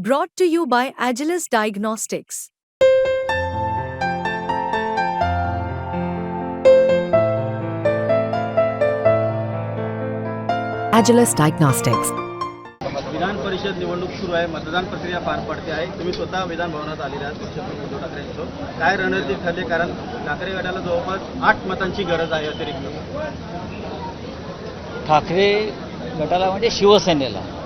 Brought to you by Agilus Diagnostics. Agilus Diagnostics. Vidhan Parishad निवडणूक सुरू आहे. मतदान प्रक्रिया पार पडते आहे. तुम्ही स्वतः विधान भवनात आलेले आहात. पक्षप्रमुख उद्धव ठाकरे यांचं. काय रणनीती ठरली? कारण ठाकरे गटाला जवळपास आठ मतांची गरज आहे अतिरिक्त. ठाकरे गटाला म्हणजे शिवसेनेला.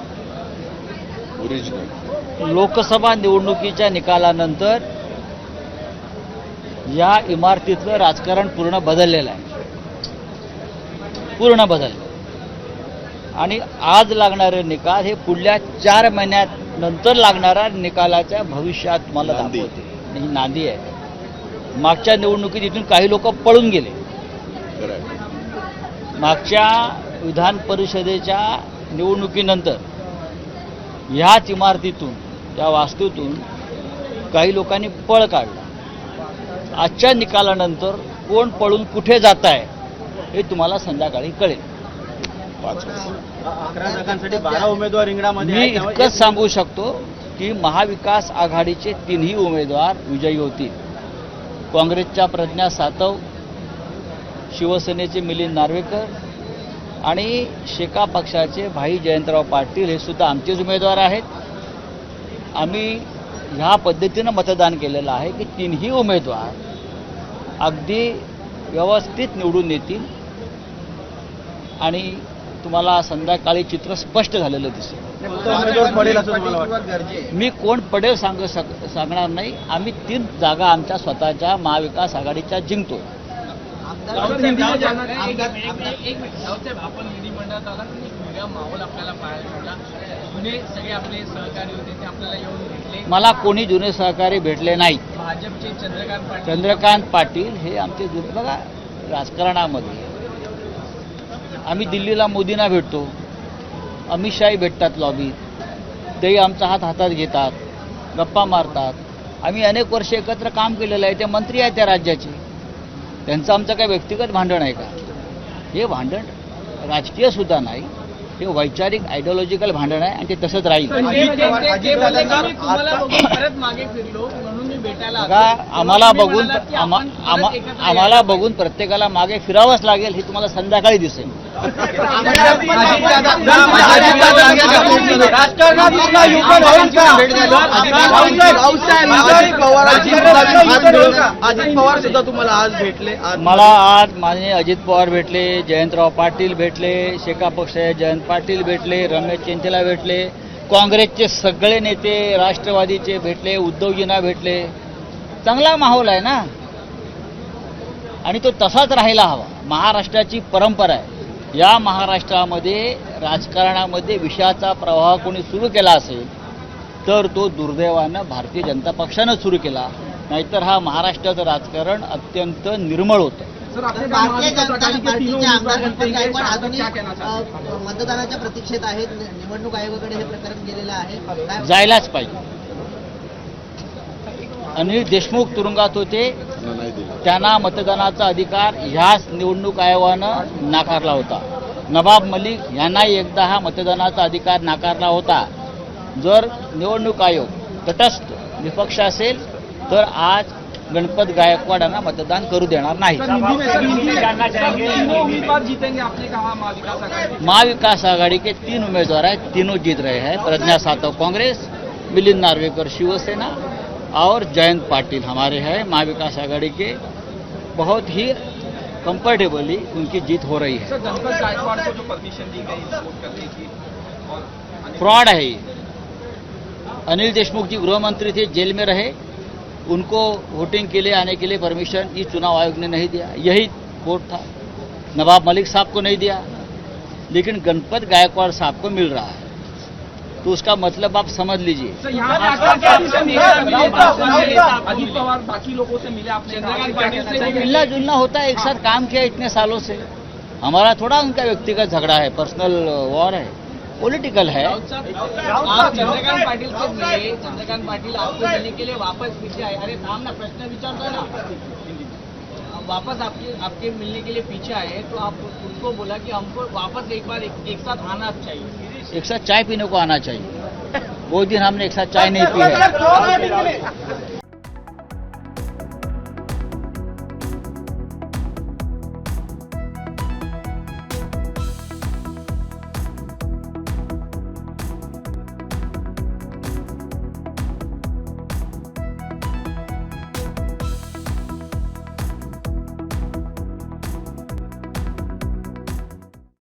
लोकसभा निवडणुकीच्या निकालानंतर या इमारतीतलं राजकारण पूर्ण बदललेलं आहे. पूर्ण बदललं. आणि आज लागणारे निकाल हे पुढल्या चार महिन्यात नंतर लागणाऱ्या निकालाच्या भविष्यात मला दाखवते. ही नांदी आहे. मागच्या निवडणुकीत इथून काही लोक पळून गेले. मागच्या विधान परिषदेच्या निवडणुकीनंतर ह्याच इमारतीतून त्या वास्तूतून काही लोकांनी पळ काढला. आजच्या निकालानंतर कोण पळून कुठे जात आहे हे तुम्हाला संध्याकाळी कळेल. अकरा जागांसाठी बारा उमेदवार रिंगणामध्ये मी इतकंच सांगू शकतो की महाविकास आघाडीचे तिन्ही उमेदवार विजयी होतील. काँग्रेसच्या प्रज्ञा सातव शिवसेनेचे मिलिंद नार्वेकर आणि शेका पक्षाचे भाई जयंतराव पाटील हे सुद्धा आमचेच उमेदवार आहेत. आम्ही ह्या पद्धतीनं मतदान केलेलं आहे की तिन्ही उमेदवार अगदी व्यवस्थित निवडून येतील आणि तुम्हाला संध्याकाळी चित्र स्पष्ट झालेलं दिसेल. मी कोण पडेल सांग सांगणार नाही. आम्ही तीन जागा आमच्या स्वतःच्या महाविकास आघाडीच्या जिंकतो आपण विधिमंडळात आला वेगळा माहोल आपल्याला पाहायला मिळाला. जुने सगळे आपले सहकारी होते ते आपल्याला येऊन भेटले. मला कोणी जुने सहकारी भेटले नाहीत. भाजपचे चंद्रकांत पाटील. चंद्रकांत पाटील हे आमचे जुने बघा राजकारणामध्ये. आम्ही दिल्लीला मोदींना भेटतो. अमित शहाही भेटतात लॉबीत तेही आमचा हात हातात घेतात. गप्पा मारतात. आम्ही अनेक वर्ष एकत्र काम केलेलं आहे. ते मंत्री आहेत त्या राज्याचे. त्यांचं आमचं काय व्यक्तिगत भांडण आहे का? हे भांडण राजकीय सुद्धा नाही. हे वैचारिक आयडिओलॉजिकल भांडण आहे आणि ते तसंच राहील. बघा आम्हाला बघून आम्हाला बघून प्रत्येकाला मागे फिरावंच लागेल हे तुम्हाला संध्याकाळी दिसेल. अजित पवार सुद्धा तुम्हाला आज भेटले आज मला आज माझे अजित पवार भेटले जयंतराव पाटील भेटले शेका पक्षाचे जयंत पाटील भेटले रमेश चिंचेला भेटले काँग्रेसचे सगळे नेते राष्ट्रवादीचे भेटले उद्धवजींना भेटले. चांगला माहोल आहे ना? आणि तो तसाच राहायला हवा. महाराष्ट्राची परंपरा आहे. या महाराष्ट्रामध्ये राजकारणामध्ये विषयाचा प्रवाह कोणी सुरू केला असेल तर तो दुर्दैवानं भारतीय जनता पक्षानं सुरू केला. नाहीतर हा महाराष्ट्राचं राजकारण अत्यंत निर्मळ होतं. भारतीय जनता पार्टीचे आमदार गणपत गायकवाड अजूनही अ, मतदानाच्या प्रतीक्षेत आहेत. निवडणूक आयोगाकडे हे प्रकरण गेलेलं आहे. जायलाच पाहिजे. अनिल देशमुख तुरुंगात होते. त्यांना मतदानाचा अधिकार ह्याच निवडणूक आयोगानं नाकारला होता. नवाब मलिक यांनाही एकदा हा मतदानाचा अधिकार नाकारला होता. जर निवडणूक आयोग तटस्थ निपक्ष असेल तर आज गणपत गायकवाड यांना मतदान करू देणार नाही. महाविकास आघाड़ी? के तीन उम्मीदवार हैं तीनों जीत रहे हैं. प्रज्ञा सातव कांग्रेस मिलिंद नार्वेकर शिवसेना और जयंत पाटिल हमारे हैं महाविकास आघाड़ी के बहुत ही कंफर्टेबली उनकी जीत हो रही है। गणपत गायकवाड को जो परमिशन दी गई वोट करने की फ्रॉड है ये। अनिल देशमुख जी गृह मंत्री थे जेल में रहे। उनको वोटिंग के लिए आने के लिए परमिशन इस चुनाव आयोग ने नहीं दिया। यही कोर्ट था। नवाब मलिक साहब को नहीं दिया। लेकिन गणपत गायकवाड़ साहब को मिल रहा है। तो उसका मतलब आप समझ लीजिए। अजित पवार बाकी लोगों से मिले आपने। चंद्रकांत पाटिल मिलना जुलना होता है एक साथ काम किया इतने सालों से। हमारा थोड़ा उनका व्यक्तिगत झगड़ा है पर्सनल वॉर है पॉलिटिकल है। आप चंद्रकांत पाटिल से मिले। चंद्रकांत पाटिल आपको मिलने के लिए वापस पीछे आए। अरे थाम ना प्रश्न विचारता ना। वापस आपके आपके मिलने के लिए पीछे आए तो आप उनको बोला कि हमको वापस एक बार एक, एक साथ आना चाहिए। एक साथ चाय पीने को आना चाहिए। वो दिन हमने एक साथ चाय नहीं पी है।